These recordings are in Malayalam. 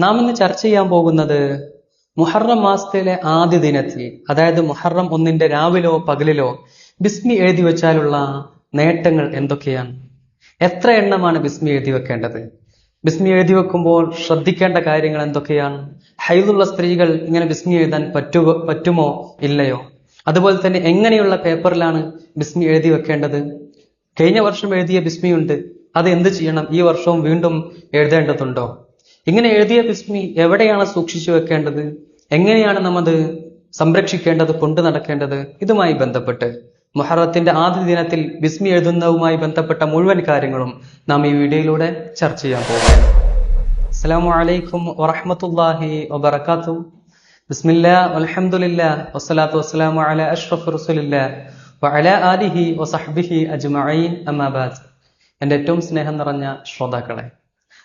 നാം ഇന്ന് ചർച്ച ചെയ്യാൻ പോകുന്നത് മുഹറം മാസത്തിലെ ആദ്യ ദിനത്തിൽ അതായത് മുഹറം ഒന്നിന്റെ രാവിലോ പകലിലോ ബിസ്മി എഴുതി വെച്ചാലുള്ള നേട്ടങ്ങൾ എന്തൊക്കെയാണ്? എത്ര എണ്ണമാണ് ബിസ്മി എഴുതി വെക്കേണ്ടത്? ബിസ്മി എഴുതി വെക്കുമ്പോൾ ശ്രദ്ധിക്കേണ്ട കാര്യങ്ങൾ എന്തൊക്കെയാണ്? ഹൈദുള്ള സ്ത്രീകൾ ഇങ്ങനെ ബിസ്മി എഴുതാൻ പറ്റുക പറ്റുമോ? ഇല്ലയോ? അതുപോലെ തന്നെ എങ്ങനെയുള്ള പേപ്പറിലാണ് ബിസ്മി എഴുതി വെക്കേണ്ടത്? കഴിഞ്ഞ വർഷം എഴുതിയ ബിസ്മിയുണ്ട്. അത് എന്ത് ചെയ്യണം? ഈ വർഷവും വീണ്ടും എഴുതേണ്ടതുണ്ടോ? ഇങ്ങനെ എഴുതിയ ബിസ്മി എവിടെയാണ് സൂക്ഷിച്ചു വെക്കേണ്ടത്? എങ്ങനെയാണ് നമ്മത് സംരക്ഷിക്കേണ്ടത് കൊണ്ടു നടക്കേണ്ടത്? ഇതുമായി ബന്ധപ്പെട്ട് മുഹറത്തിന്റെ ആദ്യ ദിനത്തിൽ ബിസ്മി എഴുതുന്നതുമായി ബന്ധപ്പെട്ട മുഴുവൻ കാര്യങ്ങളും നാം ഈ വീഡിയോയിലൂടെ ചർച്ച ചെയ്യാൻ പോകുന്നു. അസ്സലാമു അലൈക്കും വറഹമത്തല്ലാഹി വബർക്കാത്തു ബിസ്മില്ലാ അലഹമുല്ല വസ്സലാത്തു വസ്സലാമു അല അഷ്റഫ് റസുലില്ല വഅലാ ആലിഹി വസഹ്ബിഹി അജ്മഈൻ. അമാബാദ് എന്റെ ഏറ്റവും സ്നേഹം നിറഞ്ഞ ശ്രോതാക്കളെ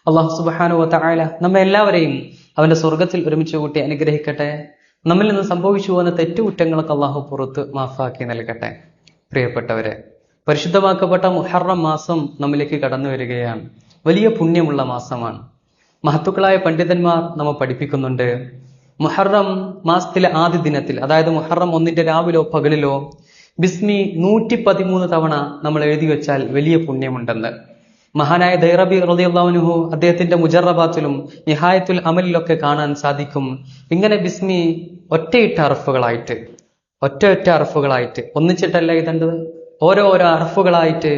അള്ളാഹു സുബ്ഹാനഹു വത്തായ നമ്മെ എല്ലാവരെയും അവന്റെ സ്വർഗത്തിൽ ഒരുമിച്ച് കൂട്ടി അനുഗ്രഹിക്കട്ടെ. നമ്മിൽ നിന്ന് സംഭവിച്ചു പോകുന്ന തെറ്റുകുറ്റങ്ങളൊക്കെ അള്ളാഹു പുറത്ത് മാഫാക്കി നൽകട്ടെ. പ്രിയപ്പെട്ടവരെ പരിശുദ്ധമാക്കപ്പെട്ട മുഹറം മാസം നമ്മിലേക്ക് കടന്നു വരികയാണ്. വലിയ പുണ്യമുള്ള മാസമാണ്. മഹത്തുക്കളായ പണ്ഡിതന്മാർ നമ്മെ പഠിപ്പിക്കുന്നുണ്ട്. മുഹറം മാസത്തിലെ ആദ്യ ദിനത്തിൽ അതായത് മുഹറം ഒന്നിന്റെ രാവിലോ പകലിലോ ബിസ്മി നൂറ്റി പതിമൂന്ന് തവണ നമ്മൾ എഴുതി വെച്ചാൽ വലിയ പുണ്യമുണ്ടെന്ന്. മഹാനായ ദൈറബി റളിയല്ലാഹുനുഹു അദ്ദേഹത്തിന്റെ മുജറബാത്തിലും നിഹായത്തുൽ അമലിലൊക്കെ കാണാൻ സാധിക്കും. ഇങ്ങനെ ബിസ്മി ഒറ്റയിട്ട അറഫുകളായിട്ട് ഒറ്റ ഒറ്റ അറഫുകളായിട്ട് ഒന്നിച്ചിട്ടല്ല എഴുതേണ്ടത്? ഓരോ ഓരോ അറഫുകളായിട്ട്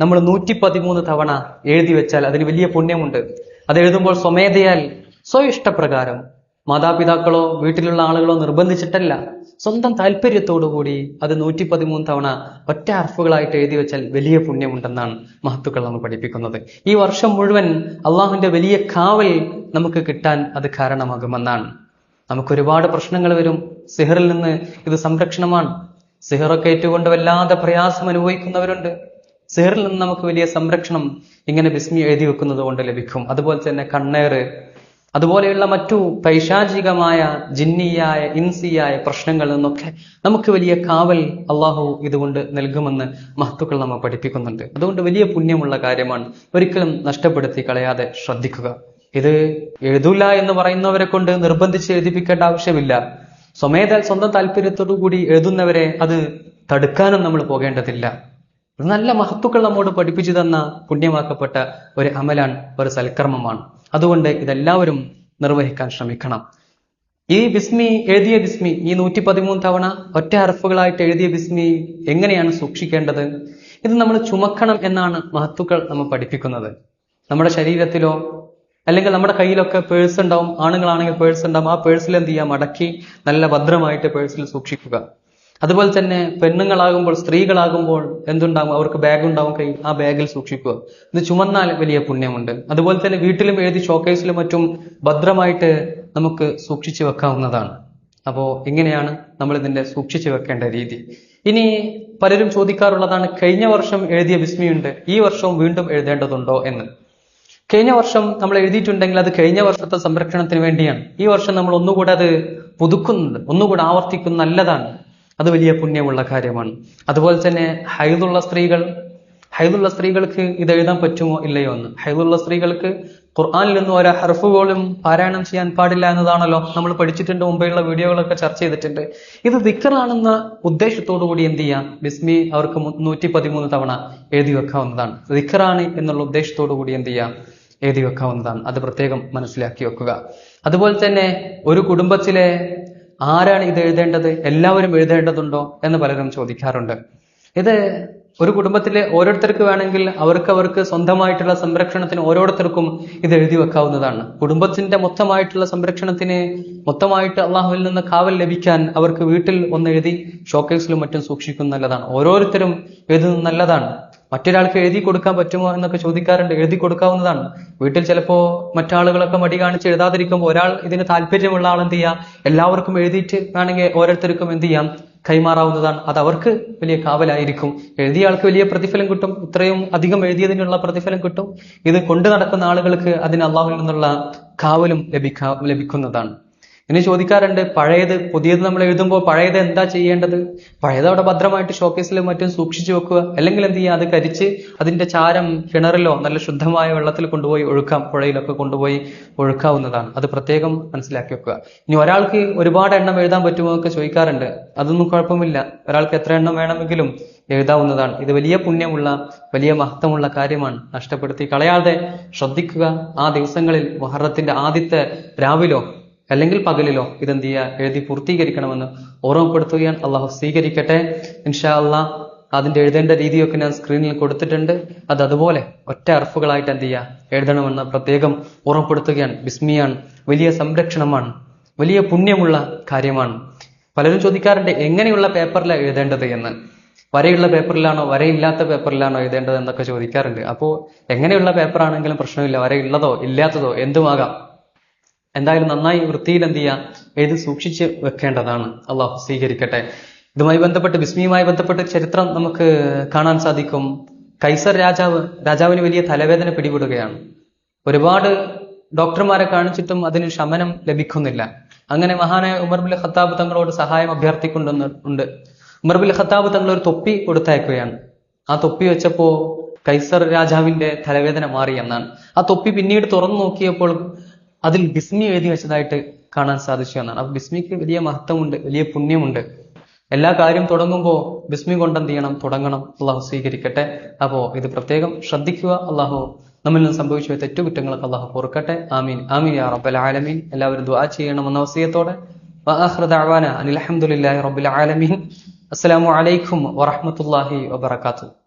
നമ്മൾ നൂറ്റി പതിമൂന്ന് തവണ എഴുതി വെച്ചാൽ അതിന് വലിയ പുണ്യമുണ്ട്. അത് എഴുതുമ്പോൾ സ്വമേധയാൽ സ്വ ഇഷ്ടപ്രകാരം മാതാപിതാക്കളോ വീട്ടിലുള്ള ആളുകളോ നിർബന്ധിച്ചിട്ടല്ല. സ്വന്തം താല്പര്യത്തോടുകൂടി അത് നൂറ്റി പതിമൂന്ന് തവണ ഒറ്റ അർഫുകളായിട്ട് എഴുതി വെച്ചാൽ വലിയ പുണ്യമുണ്ടെന്നാണ് മഹത്തുക്കൾ നമ്മൾ പഠിപ്പിക്കുന്നത്. ഈ വർഷം മുഴുവൻ അള്ളാഹുവിന്റെ വലിയ കാവൽ നമുക്ക് കിട്ടാൻ അത് കാരണമാകുമെന്നാണ്. നമുക്ക് ഒരുപാട് പ്രശ്നങ്ങൾ വരും. സിഹറിൽ നിന്ന് ഇത് സംരക്ഷണമാണ്. സിഹറൊക്കെ ഏറ്റുകൊണ്ട് വല്ലാതെ പ്രയാസം അനുഭവിക്കുന്നവരുണ്ട്. സിഹറിൽ നിന്ന് നമുക്ക് വലിയ സംരക്ഷണം ഇങ്ങനെ ബിസ്മി എഴുതി വെക്കുന്നത് കൊണ്ട് ലഭിക്കും. അതുപോലെ തന്നെ കണ്ണേറ് അതുപോലെയുള്ള മറ്റു പൈശാചികമായ ജിന്നിയായ ഇൻസിയായ പ്രശ്നങ്ങളിൽ നിന്നൊക്കെ നമുക്ക് വലിയ കാവൽ അള്ളാഹു ഇതുകൊണ്ട് നൽകുമെന്ന് മഹത്തുക്കൾ നമ്മെ പഠിപ്പിക്കുന്നുണ്ട്. അതുകൊണ്ട് വലിയ പുണ്യമുള്ള കാര്യമാണ് ഒരിക്കലും നഷ്ടപ്പെടുത്തി കളയാതെ ശ്രദ്ധിക്കുക. ഇത് എഴുതൂല എന്ന് പറയുന്നവരെ കൊണ്ട് നിർബന്ധിച്ച് എഴുതിപ്പിക്കേണ്ട ആവശ്യമില്ല. സ്വമേത സ്വന്തം താല്പര്യത്തോടു കൂടി എഴുതുന്നവരെ അത് തടുക്കാനും നമ്മൾ പോകേണ്ടതില്ല. നല്ല മഹത്തുക്കൾ നമ്മോട് പഠിപ്പിച്ചു തന്ന പുണ്യമാക്കപ്പെട്ട ഒരു അമലാണ് ഒരു സൽക്കർമ്മമാണ്. അതുകൊണ്ട് ഇതെല്ലാവരും നിർവഹിക്കാൻ ശ്രമിക്കണം. ഈ ബിസ്മി എഴുതിയ ബിസ്മി ഈ നൂറ്റി പതിമൂന്ന് തവണ ഒറ്റ അറഫുകളായിട്ട് എഴുതിയ ബിസ്മി എങ്ങനെയാണ് സൂക്ഷിക്കേണ്ടത്? ഇത് നമ്മൾ ചുമക്കണം എന്നാണ് മഹത്തുക്കൾ നമ്മൾ പഠിപ്പിക്കുന്നത്. നമ്മുടെ ശരീരത്തിലോ അല്ലെങ്കിൽ നമ്മുടെ കയ്യിലൊക്കെ പേഴ്സ് ഉണ്ടാവും ആണുങ്ങളാണെങ്കിൽ പേഴ്സ് ഉണ്ടാവും ആ പേഴ്സിൽ എന്ത് ചെയ്യുക? മടക്കി നല്ല ഭദ്രമായിട്ട് പേഴ്സിൽ സൂക്ഷിക്കുക. അതുപോലെ തന്നെ പെണ്ണുങ്ങളാകുമ്പോൾ സ്ത്രീകളാകുമ്പോൾ എന്തുണ്ടാകും? അവർക്ക് ബാഗ് ഉണ്ടാവും കൈ ആ ബാഗിൽ സൂക്ഷിക്കുക. ഇത് ചുമന്നാൽ വലിയ പുണ്യമുണ്ട്. അതുപോലെ തന്നെ വീട്ടിലും എഴുതി ഷോക്കേസിലും മറ്റും ഭദ്രമായിട്ട് നമുക്ക് സൂക്ഷിച്ചു വെക്കാവുന്നതാണ്. അപ്പോൾ ഇങ്ങനെയാണ് നമ്മൾ ഇതിന്റെ സൂക്ഷിച്ചു വെക്കേണ്ട രീതി. ഇനി പലരും ചോദിക്കാറുള്ളതാണ് കഴിഞ്ഞ വർഷം എഴുതിയ വിസ്മിയുണ്ട്. ഈ വർഷവും വീണ്ടും എഴുതേണ്ടതുണ്ടോ? എന്ന്. കഴിഞ്ഞ വർഷം നമ്മൾ എഴുതിയിട്ടുണ്ടെങ്കിൽ അത് കഴിഞ്ഞ വർഷത്തെ സംരക്ഷണത്തിന് വേണ്ടിയാണ്. ഈ വർഷം നമ്മൾ ഒന്നുകൂടെ അത് പുതുക്കുന്നുണ്ട്. ഒന്നുകൂടെ ആവർത്തിക്കുന്ന നല്ലതാണ്. അത് വലിയ പുണ്യമുള്ള കാര്യമാണ്. അതുപോലെ തന്നെ ഹൈദുള്ള സ്ത്രീകൾ ഹൈദുള്ള സ്ത്രീകൾക്ക് ഇത് എഴുതാൻ പറ്റുമോ ഇല്ലയോ എന്ന്? ഹൈദുള്ള സ്ത്രീകൾക്ക് ഖുർആാനിൽ നിന്ന് ഓരോ പോലും പാരായണം ചെയ്യാൻ പാടില്ല എന്നതാണല്ലോ നമ്മൾ പഠിച്ചിട്ടുണ്ട് മുമ്പെയുള്ള വീഡിയോകളൊക്കെ ചർച്ച ചെയ്തിട്ടുണ്ട്. ഇത് ദിക്കറാണെന്ന ഉദ്ദേശത്തോടു കൂടി എന്ത് ചെയ്യാം? ബിസ്മി അവർക്ക് നൂറ്റി പതിമൂന്ന് തവണ എഴുതി വെക്കാവുന്നതാണ്. ദിക്കറാണ് എന്നുള്ള ഉദ്ദേശത്തോടു കൂടി എന്ത് ചെയ്യാം? എഴുതി വെക്കാവുന്നതാണ്. അത് പ്രത്യേകം മനസ്സിലാക്കി വെക്കുക. അതുപോലെ തന്നെ ഒരു കുടുംബത്തിലെ ആരാണ് ഇത് എഴുതേണ്ടത്? എല്ലാവരും എഴുതേണ്ടതുണ്ടോ എന്ന് പലരും ചോദിക്കാറുണ്ട്. ഇത് ഒരു കുടുംബത്തിലെ ഓരോരുത്തർക്ക് വേണമെങ്കിൽ അവർക്ക് അവർക്ക് സ്വന്തമായിട്ടുള്ള സംരക്ഷണത്തിന് ഓരോരുത്തർക്കും ഇത് എഴുതി വെക്കാവുന്നതാണ്. കുടുംബത്തിന്റെ മൊത്തമായിട്ടുള്ള സംരക്ഷണത്തിന് മൊത്തമായിട്ട് അള്ളാഹുവിൽ നിന്ന് കാവൽ ലഭിക്കാൻ അവർക്ക് വീട്ടിൽ ഒന്ന് എഴുതി ഷോക്കേസിലും മറ്റും സൂക്ഷിക്കുന്നത് നല്ലതാണ്. ഓരോരുത്തരും എഴുതുന്നത് നല്ലതാണ്. മറ്റൊരാൾക്ക് എഴുതി കൊടുക്കാൻ പറ്റുമോ എന്നൊക്കെ ചോദിക്കാറുണ്ട്. എഴുതി കൊടുക്കാവുന്നതാണ്. വീട്ടിൽ ചിലപ്പോ മറ്റാളുകളൊക്കെ മടി കാണിച്ച് എഴുതാതിരിക്കുമ്പോൾ ഒരാൾ ഇതിന് താല്പര്യമുള്ള ആൾ എന്ത് ചെയ്യാം? എല്ലാവർക്കും എഴുതിയിട്ട് വേണമെങ്കിൽ ഓരോരുത്തർക്കും എന്ത് ചെയ്യാം? കൈമാറാവുന്നതാണ്. അത് അവർക്ക് വലിയ കാവലായിരിക്കും. എഴുതിയ ആൾക്ക് വലിയ പ്രതിഫലം കിട്ടും. ഇത്രയും അധികം എഴുതിയതിനുള്ള പ്രതിഫലം കിട്ടും. ഇത് കൊണ്ടു നടക്കുന്ന ആളുകൾക്ക് അതിന് അള്ളാഹുവിൽ നിന്നുള്ള കാവലും ലഭിക്കാ ലഭിക്കുന്നതാണ്. ഇനി ചോദിക്കാറുണ്ട് പഴയത് പുതിയത് നമ്മൾ എഴുതുമ്പോൾ പഴയത് എന്താ ചെയ്യേണ്ടത്? പഴയത് അവിടെ ഭദ്രമായിട്ട് ഷോക്കേസിലും മറ്റും സൂക്ഷിച്ചു വെക്കുക. അല്ലെങ്കിൽ എന്ത് ചെയ്യുക അത് കരിച്ച് അതിന്റെ ചാരം കിണറിലോ നല്ല ശുദ്ധമായ വെള്ളത്തിൽ കൊണ്ടുപോയി ഒഴുക്കാം. പുഴയിലൊക്കെ കൊണ്ടുപോയി ഒഴുക്കാവുന്നതാണ്. അത് പ്രത്യേകം മനസ്സിലാക്കി വെക്കുക. ഇനി ഒരാൾക്ക് ഒരുപാട് എണ്ണം എഴുതാൻ പറ്റുമോ എന്നൊക്കെ ചോദിക്കാറുണ്ട്. അതൊന്നും കുഴപ്പമില്ല. ഒരാൾക്ക് എത്ര എണ്ണം വേണമെങ്കിലും എഴുതാവുന്നതാണ്. ഇത് വലിയ പുണ്യമുള്ള വലിയ മഹത്വമുള്ള കാര്യമാണ്. നഷ്ടപ്പെടുത്തി കളയാതെ ശ്രദ്ധിക്കുക. ആ ദിവസങ്ങളിൽ മഹർത്തിന്റെ ആദ്യത്തെ രാവിലോ അല്ലെങ്കിൽ പകലിലോ ഇതെന്ത് ചെയ്യുക? എഴുതി പൂർത്തീകരിക്കണമെന്ന് ഓർമ്മപ്പെടുത്തുകയാണ്. അള്ളാഹു സ്വീകരിക്കട്ടെ. ഇൻഷാ അള്ളാഹ് അതിന്റെ എഴുതേണ്ട രീതിയൊക്കെ ഞാൻ സ്ക്രീനിൽ കൊടുത്തിട്ടുണ്ട്. അത് അതുപോലെ ഒറ്റ അർഫുകളായിട്ട് എന്ത് ചെയ്യുക? എഴുതണമെന്ന് പ്രത്യേകം ഓർമ്മപ്പെടുത്തുകയാണ്. ബിസ്മിയാണ്. വലിയ സംരക്ഷണമാണ്. വലിയ പുണ്യമുള്ള കാര്യമാണ്. പലരും ചോദിക്കാറുണ്ട് എങ്ങനെയുള്ള പേപ്പറിലാണ് എഴുതേണ്ടത്? എന്ന്. വരയുള്ള പേപ്പറിലാണോ വരയില്ലാത്ത പേപ്പറിലാണോ എഴുതേണ്ടത് എന്നൊക്കെ ചോദിക്കാറുണ്ട്. അപ്പോൾ എങ്ങനെയുള്ള പേപ്പറാണെങ്കിലും പ്രശ്നമില്ല. വരയുള്ളതോ ഇല്ലാത്തതോ എന്തുമാകാം? എന്തായാലും നന്നായി വൃത്തിയിൽ എന്ത് ചെയ്യാം? എഴുതി സൂക്ഷിച്ച് വെക്കേണ്ടതാണ്. അള്ളാഹു സ്വീകരിക്കട്ടെ. ഇതുമായി ബന്ധപ്പെട്ട് ബിസ്മിയുമായി ബന്ധപ്പെട്ട് ചരിത്രം നമുക്ക് കാണാൻ സാധിക്കും. കൈസർ രാജാവ് രാജാവിന് വലിയ തലവേദന പിടിപെടുകയാണ്. ഒരുപാട് ഡോക്ടർമാരെ കാണിച്ചിട്ടും അതിന് ശമനം ലഭിക്കുന്നില്ല. അങ്ങനെ മഹാനായ ഉമർബുൽ ഖത്താബ് തങ്ങളോട് സഹായം അഭ്യർത്ഥിക്കൊണ്ടെന്ന് ഉണ്ട്. ഉമർ ബിൻ ഖത്താബ് തങ്ങൾ ഒരു തൊപ്പി കൊടുത്തയക്കുകയാണ്. ആ തൊപ്പി വെച്ചപ്പോ കൈസർ രാജാവിന്റെ തലവേദന മാറി എന്നാണ്. ആ തൊപ്പി പിന്നീട് തുറന്നു നോക്കിയപ്പോൾ അതിൽ ബിസ്മി എഴുതി വെച്ചതായിട്ട് കാണാൻ സാധിച്ചു എന്നാണ്. അപ്പൊ ബിസ്മിക്ക് വലിയ മഹത്വമുണ്ട് വലിയ പുണ്യമുണ്ട്. എല്ലാ കാര്യം തുടങ്ങുമ്പോൾ ബിസ്മി കൊണ്ടെന്ത് ചെയ്യണം? തുടങ്ങണം. അള്ളാഹു സ്വീകരിക്കട്ടെ. അപ്പോ ഇത് പ്രത്യേകം ശ്രദ്ധിക്കുക. അള്ളാഹു നമ്മിൽ നിന്ന് സംഭവിച്ച തെറ്റുകുറ്റങ്ങളൊക്കെ അള്ളാഹു പൊറുക്കട്ടെ. ആമീൻ. ആമീൻ യാ റബ്ബൽ ആലമീൻ. എല്ലാവരും ദുആ വസിയത്തോടെ. വആഖിറു ദഅവാന അനിൽ ഹംദുലില്ലാഹി റബ്ബിൽ ആലമീൻ. അസ്സലാമു അലൈക്കും വറഹ്മത്തുള്ളാഹി വബറകാതുഹു.